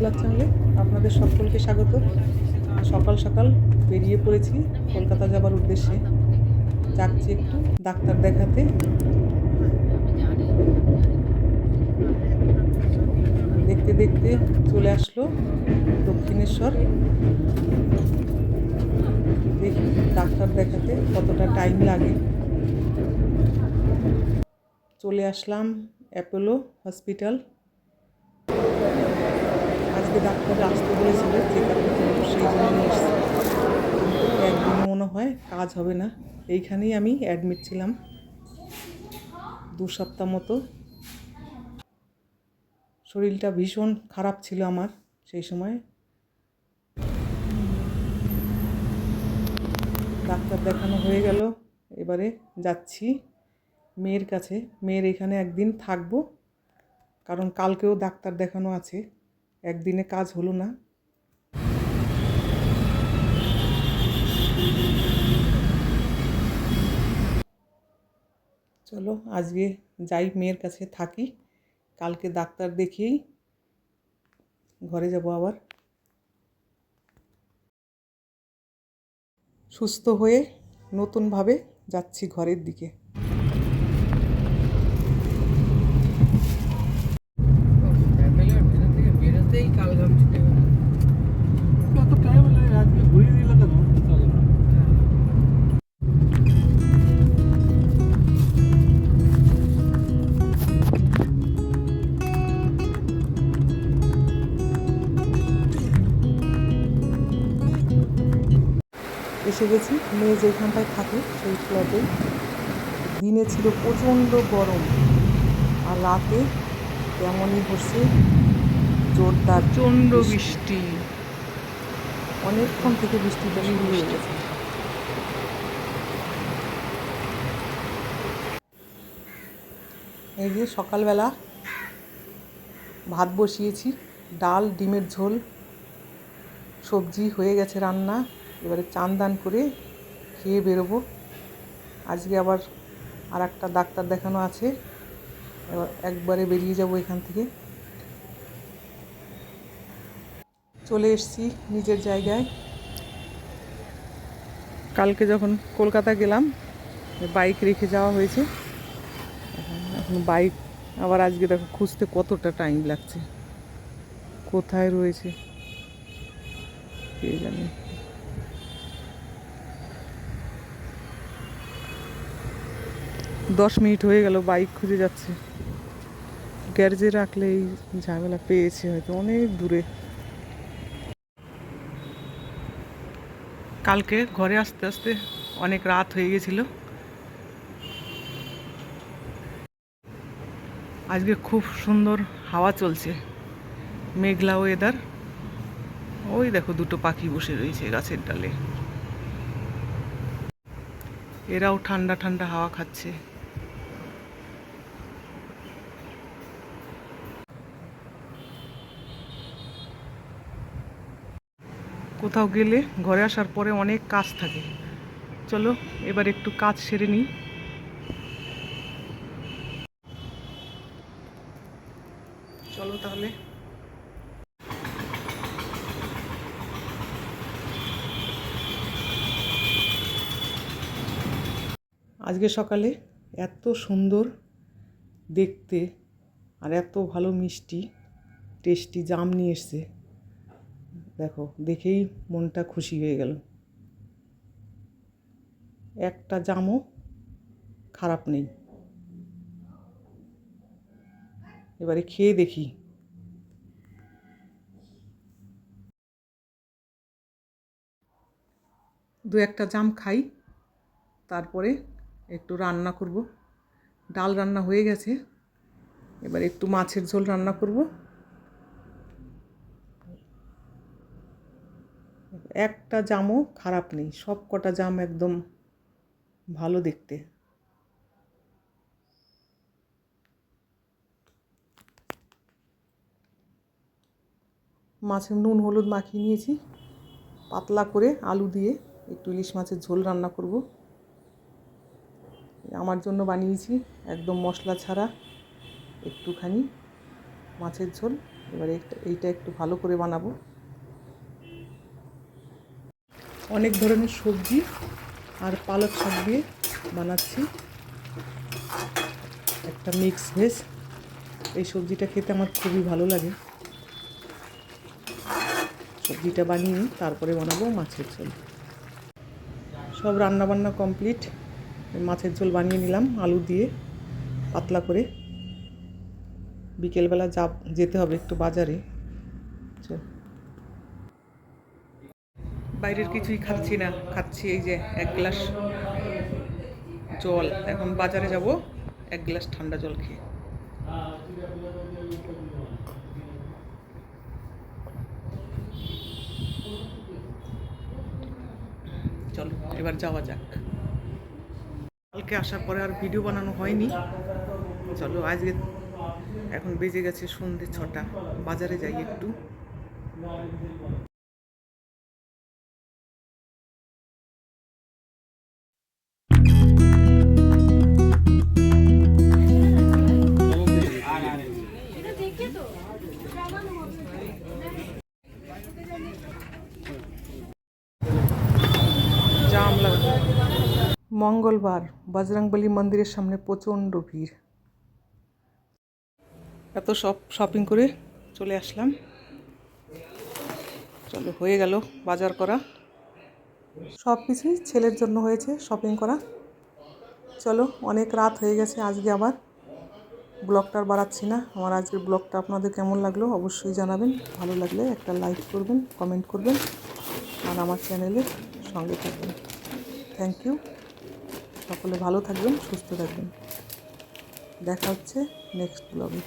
Blog চ্যানেলে আপনাদের সকলকে স্বাগত। সকাল সকাল বেরিয়ে পড়েছি কলকাতা যাবার উদ্দেশ্যে। যাচ্ছি একটু ডাক্তার দেখাতে। দেখতে দেখতে চলে আসলো দক্ষিণেশ্বর। দেখি ডাক্তার দেখাতে কতটা টাইম লাগে। চলে আসলাম অ্যাপোলো হসপিটাল। আজকে ডাক্তার আসতে বলেছিল চেক জন্য সেই জন্য একদিন মনে হয় কাজ হবে না, এইখানেই আমি অ্যাডমিট ছিলাম। দু সপ্তাহ মতো। শরীরটা ভীষণ খারাপ ছিল আমার সেই সময়। ডাক্তার দেখানো হয়ে গেল, এবারে যাচ্ছি মেয়ের কাছে। মেয়ের এখানে একদিন থাকব, কারণ কালকেও ডাক্তার দেখানো আছে। একদিনে কাজ হলো না। চলো, আজকে যাই মেয়ের কাছে থাকি। কালকে ডাক্তার দেখিয়েই ঘরে যাব আবার। সুস্থ হয়ে নতুনভাবে যাচ্ছি ঘরের দিকে। এসে গেছি মেয়ে যেখানটায় থাকে সেই ফ্ল্যাটে দিনে ছিল প্রচণ্ড গরম আর রাতে তেমনই হচ্ছে জোরদার প্রচণ্ড বৃষ্টি। অনেকক্ষণ থেকে বৃষ্টিটা শুরু হয়ে গেছে। এই যে সকালবেলা ভাত বসিয়েছি ডাল ডিমের ঝোল সবজি হয়ে গেছে রান্না। এবারে চান দান করে খেয়ে বেরোবো। আজকে আবার আর একটা ডাক্তার দেখানো আছে। এবার একবারে বেরিয়ে যাব এখান থেকে। চলে এসেছি নিজের জায়গায়। কালকে যখন কলকাতা গেলাম, বাইক রেখে যাওয়া হয়েছে। এখন- বাইক আবার আজকে দেখো খুঁজতে কতটা টাইম লাগছে। কোথায় রয়েছে? কে জানে। দশ মিনিট হয়ে গেল, বাইক খুঁজে যাচ্ছে। গ্যারেজে রাখলে এই ঝামেলা পেয়েছে হয়তো, অনেক দূরে। কালকে ঘরে আসতে আসতে অনেক রাত হয়ে গেছিল। আজকে খুব সুন্দর হাওয়া চলছে, মেঘলা ওয়েদার ওই দেখো দুটো পাখি বসে রয়েছে গাছের ডালে। এরাও ঠান্ডা ঠান্ডা হাওয়া খাচ্ছে। কোথাও গেলে ঘরে আসার পরে অনেক কাজ থাকে। চলো, এবার একটু কাজ সেরে নিই। চলো তাহলে। আজকে সকালে এত সুন্দর দেখতে আর এত ভালো মিষ্টি, টেস্টি জাম নিয়ে এসছে। দেখো, দেখেই মনটা খুশি হয়ে গেল। একটা জামও খারাপ নেই। এবারে খেয়ে দেখি। দু একটা জাম খাই, তারপরে একটু রান্না করব। ডাল রান্না হয়ে গেছে। এবার একটু মাছের ঝোল রান্না করব। একটা জামও খারাপ নেই, সব কটা জাম একদম ভালো দেখতে। মাছে নুন, হলুদ মাখিয়ে নিয়েছি, পাতলা করে আলু দিয়ে একটু ইলিশ মাছের ঝোল রান্না করব। আমার জন্য বানিয়েছি একদম মশলা ছাড়া একটুখানি মাছের ঝোল। এবারে এইটা একটু ভালো করে বানাবো। অনেক ধরনের সবজি আর পালক শাক দিয়ে বানাচ্ছি। একটা মিক্স ভেজ এই সবজিটা খেতে আমার খুবই ভালো লাগে। সবজিটা বানিয়ে তারপরে বানাবো মাছের ঝোল। সব রান্না বান্না কমপ্লিট মাছের ঝোল বানিয়ে নিলাম আলু দিয়ে পাতলা করে। বিকেলবেলা যা যেতে হবে একটু বাজারে। চল। বাইরের কিছুই খাচ্ছি না। খাচ্ছি এই যে এক গ্লাস জল। এখন বাজারে যাব, এক গ্লাস ঠান্ডা জল খেয়ে। চলো, এবার যাওয়া যাক। কালকে আসার পরে আর ভিডিও বানানো হয়নি। চলো, আজকে এখন বেজে গেছে সন্ধে ছটা। বাজারে যাই একটু। মঙ্গলবার বজরংবলী মন্দিরের সামনে প্রচণ্ড ভিড়। এত সব শপিং করে চলে আসলাম। চলো, হয়ে গেল বাজার করা। সব কিছুই ছেলের জন্য হয়েছে শপিং করা। চলো, অনেক রাত হয়ে গেছে আজকে আবার। ব্লগটা বাড়াচ্ছি না। আমার আজকের ব্লগটা আপনাদের কেমন লাগল অবশ্যই জানাবেন। ভালো লাগলে একটা লাইক করবেন কমেন্ট করবেন। আর আমার চ্যানেলে সঙ্গে থাকবেন। থ্যাংক ইউ সকলে ভালো থাকবেন সুস্থ থাকবেন। দেখা হচ্ছে নেক্সট ব্লগে